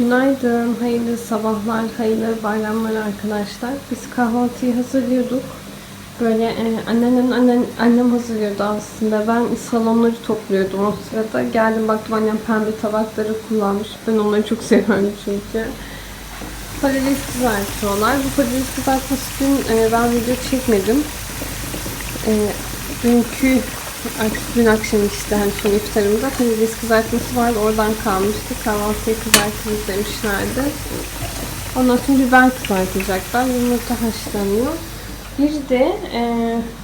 Günaydın, hayırlı sabahlar, hayırlı bayramlar arkadaşlar. Biz kahvaltıyı hazırlıyorduk. Böyle e, anneannem, annem, annem hazırlıyordu aslında. Ben salonları topluyordum o sırada. Geldim baktım annem pembe tabakları kullanmış. Ben onları çok seviyorum çünkü. Patates kızartıyorlar. Bu patates kızartması dün e, ben video çekmedim. E, dünkü artık dün akşam işte hani son iftarımda patates kızartması vardı. Oradan kalmıştı. Kahvaltıya kızartırız demişlerdi. Ondan sonra biber kızartacaklar. Yumurta haşlanıyor. Bir de e,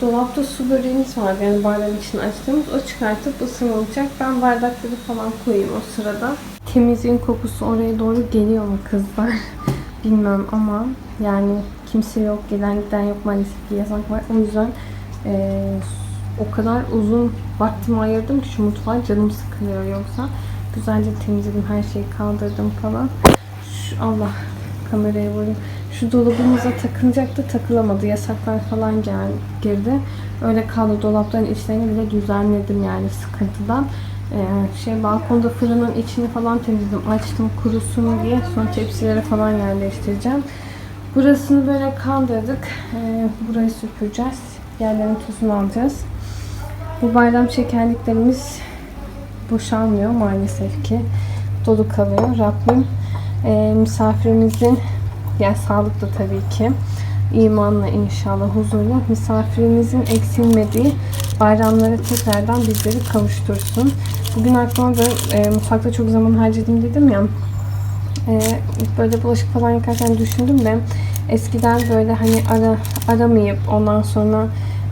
dolapta su böreğimiz var. Yani bardağın içine açtığımız. O çıkartıp ısınılacak. Ben bardakları falan koyayım o sırada. Temizliğin kokusu oraya doğru geliyor mu kızlar? Bilmem ama yani kimse yok. Gelen giden yok maalesef ki yasak var. O yüzden e, o kadar uzun vaktimi ayırdım ki şu mutfağa canım sıkılıyor yoksa. Güzelce temizledim. Her şeyi kaldırdım falan. Şu, Allah kameraya vurayım. Şu dolabımıza takılacaktı takılamadı. Yasaklar falan gel, girdi. Öyle kaldı. Dolapların içlerini bile düzenledim yani sıkıntıdan. Ee, şey balkonda fırının içini falan temizledim. Açtım kurusun diye. Sonra tepsilere falan yerleştireceğim. Burasını böyle kaldırdık. Ee, burayı süpüreceğiz. Yerlerin tuzunu alacağız. Bu bayram şekerliklerimiz boşalmıyor maalesef ki. Dolu kalıyor. Rabbim e, misafirimizin yani sağlıklı tabii ki imanla inşallah huzurla misafirimizin eksilmediği bayramlara tekrardan bizleri kavuştursun. Bugün aklıma da e, mutfakta çok zaman harcadım dedim ya e, böyle bulaşık falan yıkarken düşündüm de eskiden böyle hani ara, aramayıp ondan sonra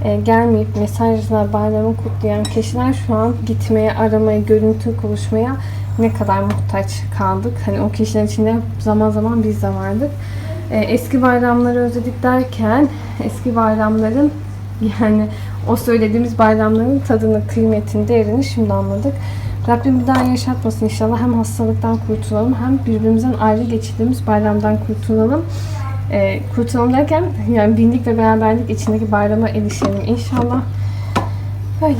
e, gelmeyip mesajla bayramı kutlayan kişiler şu an gitmeye, aramaya, görüntü konuşmaya ne kadar muhtaç kaldık. Hani o kişilerin içinde zaman zaman biz de vardık. E, eski bayramları özledik derken eski bayramların yani o söylediğimiz bayramların tadını, kıymetini, değerini şimdi anladık. Rabbim bir daha yaşatmasın inşallah. Hem hastalıktan kurtulalım hem birbirimizden ayrı geçirdiğimiz bayramdan kurtulalım. Ee, kurtulalım derken yani binlik ve beraberlik içindeki bayrama erişelim inşallah. Böyle.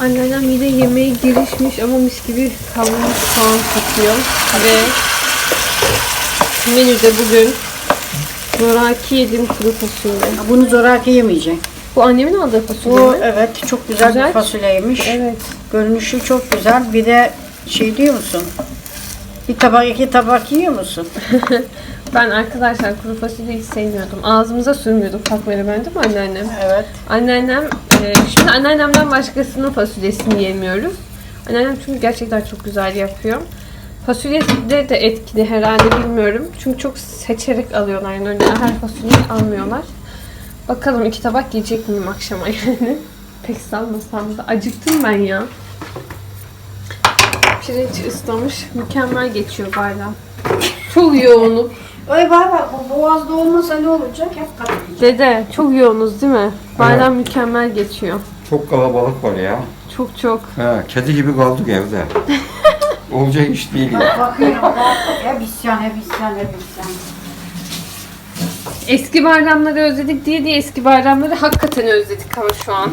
Anneannem yine yemeğe girişmiş ama mis gibi kavrulmuş soğan satıyor. Ve menüde bugün zoraki yedim kuru fasulye. Bunu zoraki yemeyeceksin. Bu annemin aldığı fasulye Bu mi? evet çok güzel, Güzel. bir fasulyeymiş. Evet. Görünüşü çok güzel. Bir de şey diyor musun? Bir tabak iki tabak yiyor musun? Ben arkadaşlar kuru fasulyeyi hiç sevmiyordum. Ağzımıza sürmüyorduk Fatma'yla ben değil mi anneannem? Evet. Anneannem, e, şimdi anneannemden başkasının fasulyesini yemiyoruz. Anneannem çünkü gerçekten çok güzel yapıyor. Fasulyesi de, de etkili herhalde bilmiyorum. Çünkü çok seçerek alıyorlar yani öyle her fasulyeyi almıyorlar. Bakalım iki tabak yiyecek miyim akşama yani. Pek sanmasam da acıktım ben ya. Pirinç ıslamış. Mükemmel geçiyor bayram. Çok yoğunum. Ay baba bu boğazda olmasa ne olacak? Hep. Dede çok yoğunuz değil mi? Bayram mükemmel geçiyor. Çok kalabalık var ya. Çok çok. Ha, kedi gibi kaldık evde. Olacak iş değil ya. Bakıyorum bak hep isyan hep isyan hep isyan. Eski bayramları özledik diye diye eski bayramları hakikaten özledik ama şu an.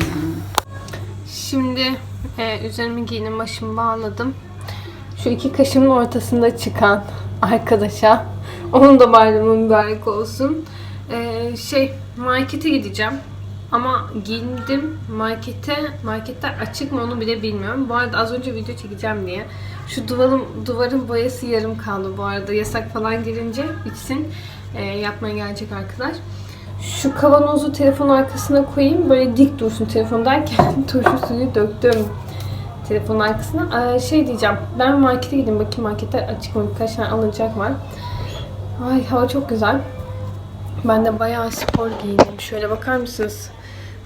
Şimdi e, üzerimi giyindim, başımı bağladım. Şu iki kaşımın ortasında çıkan arkadaşa onun da bayramı mübarek olsun. E, şey markete gideceğim. Ama giyindim markete. Marketler açık mı onu bile bilmiyorum. Bu arada az önce video çekeceğim diye. Şu duvarın, duvarın boyası yarım kaldı bu arada. Yasak falan girince bitsin. E, yapmaya gelecek arkadaş. Şu kavanozu telefon arkasına koyayım. Böyle dik dursun telefon derken turşu suyu döktüm telefonun arkasına. Aa, şey diyeceğim. Ben markete gideyim bakayım marketler açık mı? Birkaç tane alınacak var. Ay hava çok güzel. Ben de bayağı spor giyindim. Şöyle bakar mısınız?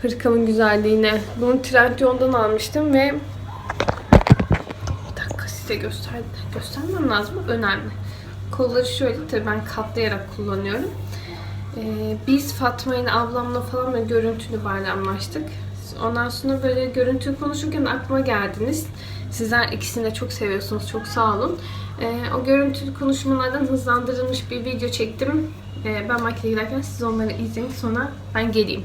Hırkamın güzelliğine. Bunu Trendyol'dan almıştım ve bir dakika size göster göstermem lazım. Önemli. Kolları şöyle tabii ben katlayarak kullanıyorum. Ee, biz Fatma ablamla falan böyle görüntülü bayramlaştık. Ondan sonra böyle görüntülü konuşurken aklıma geldiniz. Sizler ikisini de çok seviyorsunuz. Çok sağ olun. Ee, o görüntülü konuşmalardan hızlandırılmış bir video çektim. Ee, ben markete giderken siz onları izleyin. Sonra ben geleyim.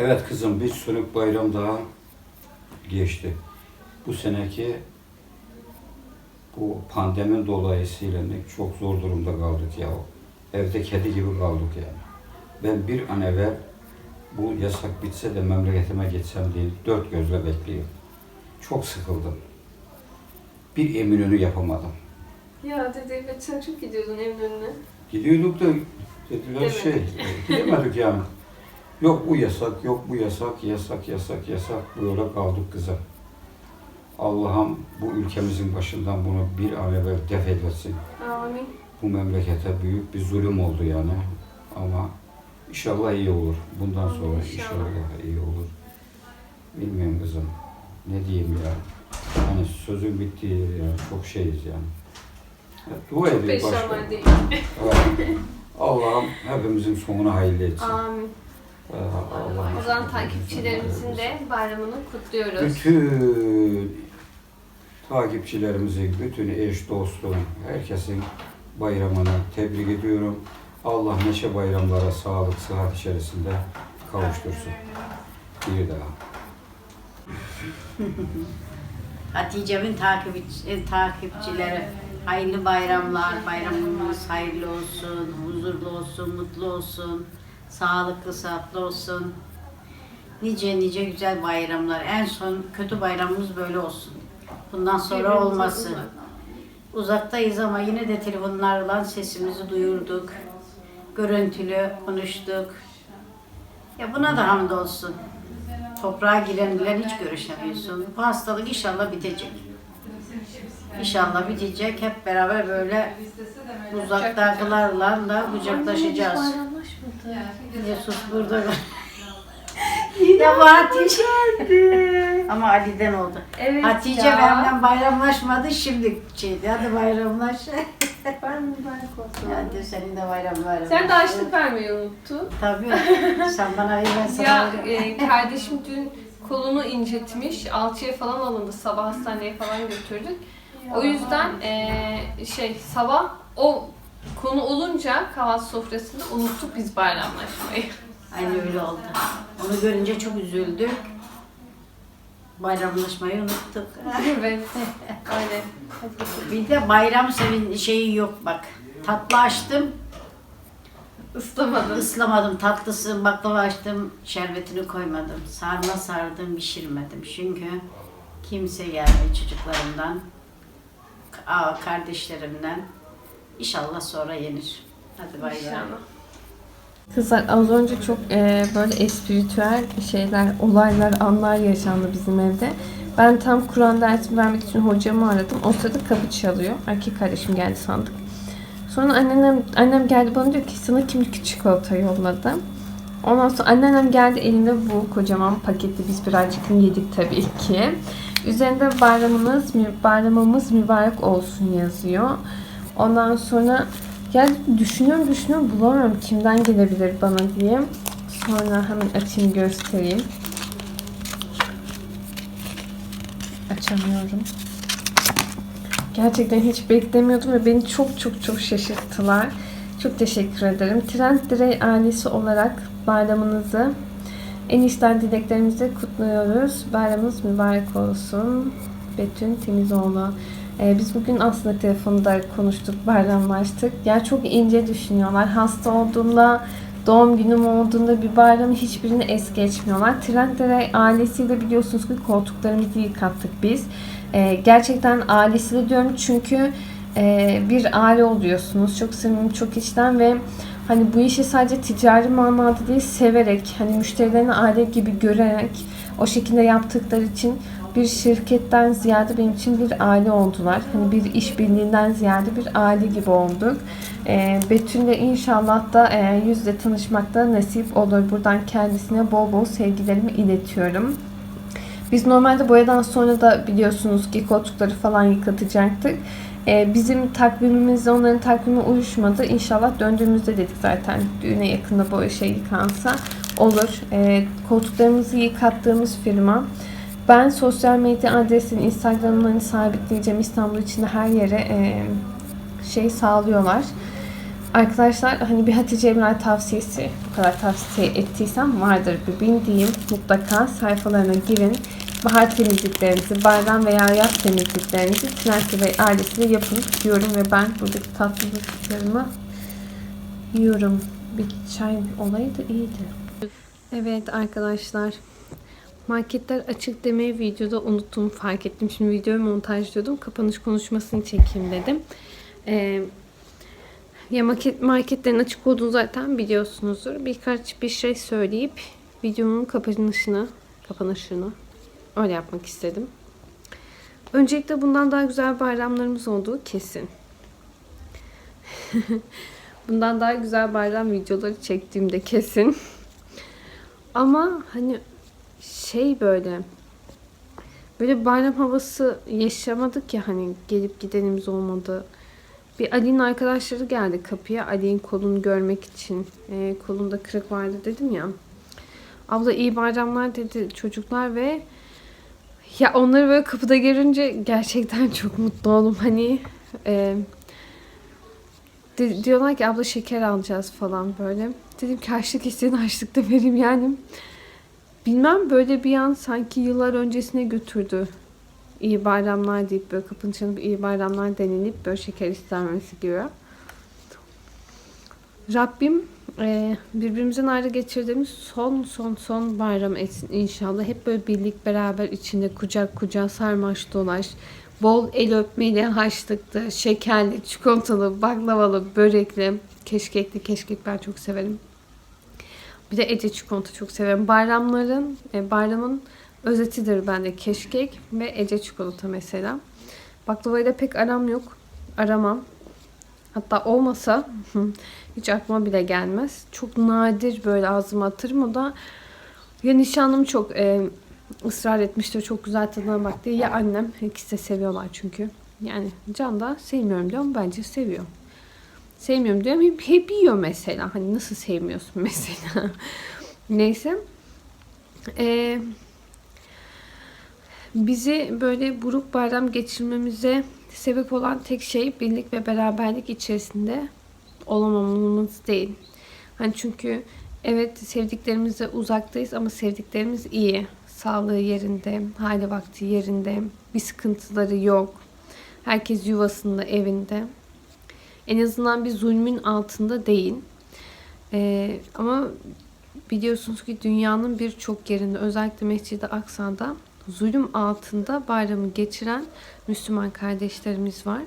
Evet kızım bir sönük bayram daha geçti. Bu seneki bu pandemin dolayısıyla çok zor durumda kaldık ya. Evde kedi gibi kaldık yani. Ben bir an evvel bu yasak bitse de memleketime geçsem diye dört gözle bekliyorum. Çok sıkıldım. Bir eminönü yapamadım. Ya dede sen çok gidiyordun evin önüne. Gidiyorduk da dediler şey, gidemedik yani. Yok bu yasak, yok bu yasak, yasak, yasak, yasak. Böyle kaldık kızım. Allah'ım bu ülkemizin başından bunu bir an evvel def eylesin. Amin. Bu memlekete büyük bir zulüm oldu yani. Ama inşallah iyi olur. Bundan sonra İnşallah. inşallah iyi olur. Bilmiyorum kızım. Ne diyeyim ya. Yani sözün bittiği ya. Çok şeyiz yani. Ya, dua başka. Peşanlar değil. Evet. Allah'ım hepimizin sonunu hayırlı etsin. Amin. Ee, O zaman takipçilerimizin de bayramını kutluyoruz. bütün takipçilerimizin, bütün eş dostum, herkesin bayramını tebrik ediyorum. Allah neşe bayramlara sağlık, sıhhat içerisinde kavuştursun. Bir daha. Hatice'min takipçi, takipçileri hayırlı bayramlar, bayramımız hayırlı olsun, huzurlu olsun, mutlu olsun, sağlıklı, sıhhatli olsun. Nice nice güzel bayramlar. En son kötü bayramımız böyle olsun. Bundan sonra olmasın. uzak. Uzaktayız ama yine de telefonlarla sesimizi duyurduk. Görüntülü konuştuk. Ya buna da hamdolsun. Toprağa girenler hiç görüşemiyorsun. Bu hastalık inşallah bitecek. İnşallah bitecek. Hep beraber böyle uzaktakilerle da kucaklaşacağız. Yesus burada. ya bu Hatice. Ama Ali'den oldu. Evet Hatice ya. benimle bayramlaşmadı şimdi şeydi. Hadi bayramlaş. Ben mübarek olsun. Hadi senin de bayram bayram. Sen de açlık vermeyi unuttun. Tabii. Sen bana ver ben sana Ya veririm. e, kardeşim dün kolunu incitmiş. Alçıya falan alındı. Sabah hastaneye falan götürdük. O yüzden e, şey sabah o konu olunca kahvaltı sofrasında unuttuk biz bayramlaşmayı. Aynı öyle oldu. Onu görünce çok üzüldük. Bayramlaşmayı unuttuk. evet. Öyle. Bir de bayram sevin şeyi yok bak. Tatlı açtım, Islamadın. ıslamadım. Tatlısı baklava açtım, şerbetini koymadım. Sarma sardım, pişirmedim. Çünkü kimse gelmiyor çocuklarımdan, kardeşlerimden. İnşallah sonra yenir. Hadi bay bay. İnşallah. Kızlar az önce çok e, böyle espiritüel şeyler, olaylar, anlar yaşandı bizim evde. Ben tam Kur'an dersi vermek için hocamı aradım. O sırada kapı çalıyor. Erkek kardeşim geldi sandık. Sonra annem, annem geldi bana diyor ki sana kimlik çikolata yolladı. Ondan sonra anneannem geldi elinde bu kocaman paketi biz birazcık yedik tabii ki. Üzerinde bayramınız, bayramımız mübarek olsun yazıyor. Ondan sonra yani düşünüyorum düşünüyorum bulamıyorum kimden gelebilir bana diye. Sonra hemen açayım göstereyim. Açamıyorum. Gerçekten hiç beklemiyordum ve beni çok çok çok şaşırttılar. Çok teşekkür ederim. Trend Direy ailesi olarak bayramınızı en içten dileklerimizi kutluyoruz. Bayramınız mübarek olsun. Betün Temizoğlu. Ee, biz bugün aslında telefonda konuştuk, bayramlaştık. Ya çok ince düşünüyorlar. Hasta olduğunda, doğum günüm olduğunda bir bayramı hiçbirini es geçmiyorlar. Trendlere ailesiyle biliyorsunuz ki koltuklarımızı yıkattık biz. Ee, gerçekten ailesiyle diyorum çünkü e, bir aile oluyorsunuz. Çok samimi, çok içten ve hani bu işi sadece ticari manada değil severek, hani müşterilerini aile gibi görerek o şekilde yaptıkları için bir şirketten ziyade benim için bir aile oldular. Hani bir işbirliğinden ziyade bir aile gibi olduk. Ee, Betül'le inşallah da e, yüzle tanışmakta nasip olur. Buradan kendisine bol bol sevgilerimi iletiyorum. Biz normalde boyadan sonra da biliyorsunuz ki koltukları falan yıkatacaktık. Ee, bizim takvimimizle onların takvimi uyuşmadı. İnşallah döndüğümüzde dedik zaten düğüne yakında bu şey yıkansa olur. Ee, koltuklarımızı yıkattığımız firma. Ben sosyal medya adresini, Instagram'larını sabitleyeceğim. İstanbul içinde her yere e, şey sağlıyorlar. Arkadaşlar hani bir Hatice Emrah tavsiyesi. kadar tavsiye ettiysem vardır bir bildiğim. Mutlaka sayfalarına girin. Bahar temizliklerinizi, bayram veya yaz temizliklerinizi Tünelki Bey ailesiyle yapın diyorum ve ben buradaki tatlılıklarımı yiyorum. Bir çay olayı da iyiydi. Evet arkadaşlar. Marketler açık demeyi videoda unuttum fark ettim. Şimdi videoyu montajlıyordum. Kapanış konuşmasını çekeyim dedim. Ee, ya market, marketlerin açık olduğunu zaten biliyorsunuzdur. Birkaç bir şey söyleyip videomun kapanışını kapanışını öyle yapmak istedim. Öncelikle bundan daha güzel bayramlarımız olduğu kesin. bundan daha güzel bayram videoları çektiğimde kesin. Ama hani şey böyle böyle bayram havası yaşamadık ya hani gelip gidenimiz olmadı. Bir Ali'nin arkadaşları geldi kapıya. Ali'nin kolunu görmek için. Ee, kolunda kırık vardı dedim ya. Abla iyi bayramlar dedi çocuklar ve ya onları böyle kapıda görünce gerçekten çok mutlu oldum. Hani e, di- diyorlar ki abla şeker alacağız falan böyle. Dedim ki harçlık isteyin harçlık da vereyim yani. Bilmem böyle bir an sanki yıllar öncesine götürdü. İyi bayramlar deyip böyle kapının çalıp iyi bayramlar denilip böyle şeker istenmesi gibi. Rabbim e, birbirimizden ayrı geçirdiğimiz son son son bayram etsin inşallah. Hep böyle birlik beraber içinde kucak kucağa sarmaş dolaş. Bol el öpmeli, haşlıklı, şekerli, çikolatalı, baklavalı, börekli, keşkekli, keşkek ben çok severim. Bir de Ece çikolata çok severim. Bayramların, e, bayramın özetidir bende keşkek ve Ece çikolata mesela. Baklavayla pek aram yok. Aramam. Hatta olmasa hiç aklıma bile gelmez. Çok nadir böyle ağzıma atırım. O da ya nişanlım çok e, ısrar etmiştir. Çok güzel tadına bak diye. Ya annem. İkisi de seviyorlar çünkü. Yani Can da sevmiyorum diyor ama bence seviyor. Sevmiyorum diyorum. Hep, hep yiyor mesela. Hani nasıl sevmiyorsun mesela. Neyse. Eee bizi böyle buruk bayram geçirmemize sebep olan tek şey birlik ve beraberlik içerisinde olamamamız değil. Hani çünkü evet sevdiklerimizle uzaktayız ama sevdiklerimiz iyi. Sağlığı yerinde, hali vakti yerinde, bir sıkıntıları yok. Herkes yuvasında, evinde. En azından bir zulmün altında değil. Ee, ama biliyorsunuz ki dünyanın birçok yerinde özellikle Mescid-i Aksa'da zulüm altında bayramı geçiren Müslüman kardeşlerimiz var.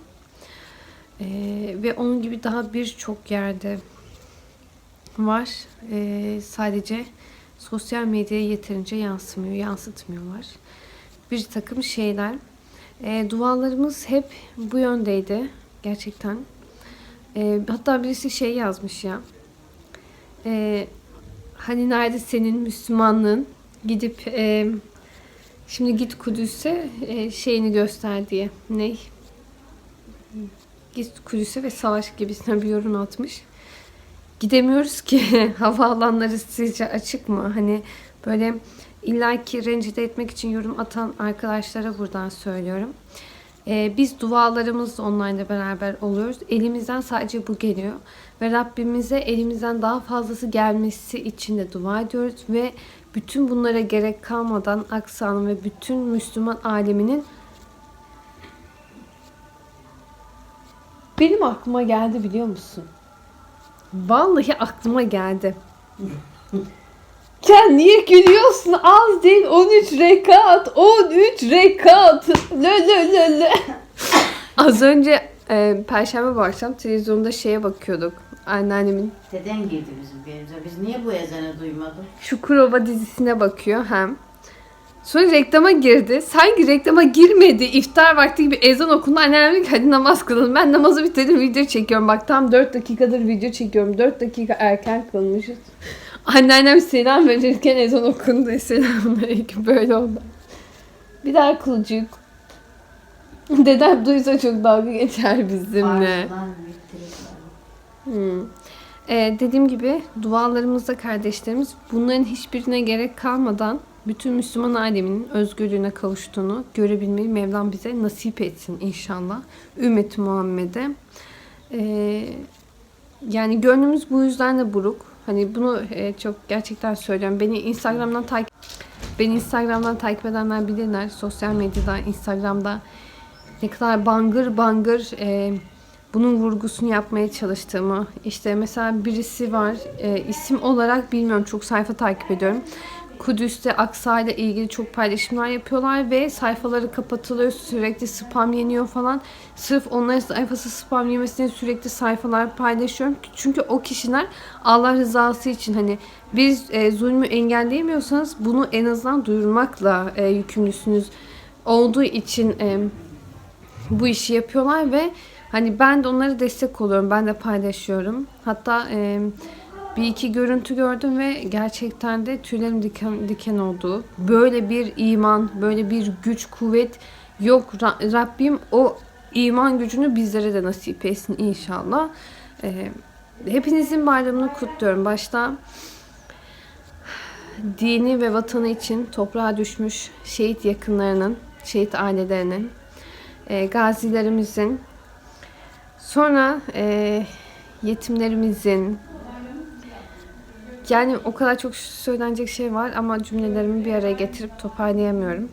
Ee, ve onun gibi daha birçok yerde var. Ee, sadece sosyal medyaya yeterince yansımıyor, yansıtmıyorlar. Bir takım şeyler. Ee, dualarımız hep bu yöndeydi. Gerçekten. Ee, hatta birisi şey yazmış ya. Ee, hani nerede senin Müslümanlığın? Gidip e, Şimdi git Kudüs'e e, şeyini göster diye. Ney? Git Kudüs'e ve savaş gibisine bir yorum atmış. Gidemiyoruz ki. Havaalanları sizce açık mı? Hani böyle illaki rencide etmek için yorum atan arkadaşlara buradan söylüyorum. E, biz dualarımızla onlarla beraber oluyoruz. Elimizden sadece bu geliyor. Ve Rabbimize elimizden daha fazlası gelmesi için de dua ediyoruz. Ve bütün bunlara gerek kalmadan Aksa'nın ve bütün Müslüman aleminin benim aklıma geldi biliyor musun? Vallahi aklıma geldi. Sen niye gülüyorsun? Az değil 13 rekat. 13 rekat. Lö lö lö lö. Az önce e, Perşembe bu akşam televizyonda şeye bakıyorduk. Anneannemin Deden girdi bizim evimize. Biz niye bu ezanı duymadık? Çukurova dizisine bakıyor hem. Sonra reklama girdi. Sanki reklama girmedi. İftar vakti gibi ezan okundu. Annem dedi ki hadi namaz kılalım. Ben namazı bitirdim video çekiyorum. Bak tam 4 dakikadır video çekiyorum. 4 dakika erken kılmışız. Anneannem selam verirken ezan okundu. Selamünaleyküm. Böyle oldu. Bir daha kılıcık. Dedem duysa çok dalga geçer bizimle. Hmm. Ee, dediğim gibi dualarımızda kardeşlerimiz bunların hiçbirine gerek kalmadan bütün Müslüman aleminin özgürlüğüne kavuştuğunu görebilmeyi Mevlam bize nasip etsin inşallah. Ümmeti Muhammed'e. Ee, yani gönlümüz bu yüzden de buruk. Hani bunu e, çok gerçekten söylüyorum. Beni Instagram'dan takip Beni Instagram'dan takip edenler bilirler. Sosyal medyada, Instagram'da ne kadar bangır bangır e, bunun vurgusunu yapmaya çalıştığımı. İşte mesela birisi var. E, isim olarak bilmiyorum. Çok sayfa takip ediyorum. Kudüs'te Aksa ile ilgili çok paylaşımlar yapıyorlar ve sayfaları kapatılıyor. Sürekli spam yeniyor falan. Sırf onların sayfası spam yemesine sürekli sayfalar paylaşıyorum. Çünkü o kişiler Allah rızası için hani biz e, zulmü engelleyemiyorsanız bunu en azından duyurmakla e, yükümlüsünüz olduğu için e, bu işi yapıyorlar ve hani ben de onlara destek oluyorum. Ben de paylaşıyorum. Hatta e, bir iki görüntü gördüm ve gerçekten de tüylerim diken, diken oldu. Böyle bir iman, böyle bir güç, kuvvet yok. Ra- Rabbim o iman gücünü bizlere de nasip etsin inşallah. E, hepinizin bayramını kutluyorum. Başta dini ve vatanı için toprağa düşmüş şehit yakınlarının, şehit ailelerinin, e, gazilerimizin, sonra e, yetimlerimizin, yani o kadar çok söylenecek şey var ama cümlelerimi bir araya getirip toparlayamıyorum.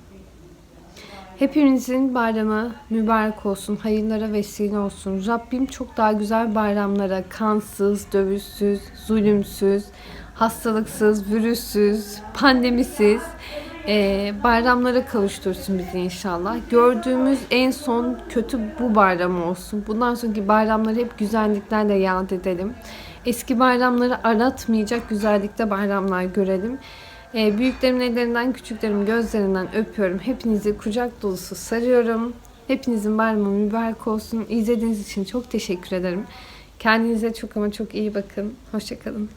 Hepimizin bayramı mübarek olsun, hayırlara vesile olsun. Rabbim çok daha güzel bayramlara, kansız, dövüşsüz, zulümsüz, hastalıksız, virüssüz, pandemisiz e, bayramlara kavuştursun bizi inşallah. Gördüğümüz en son kötü bu bayram olsun. Bundan sonraki bayramları hep güzelliklerle yad edelim. Eski bayramları aratmayacak güzellikte bayramlar görelim. E, büyüklerimin ellerinden, küçüklerimin gözlerinden öpüyorum. Hepinizi kucak dolusu sarıyorum. Hepinizin bayramı mübarek olsun. İzlediğiniz için çok teşekkür ederim. Kendinize çok ama çok iyi bakın. Hoşçakalın.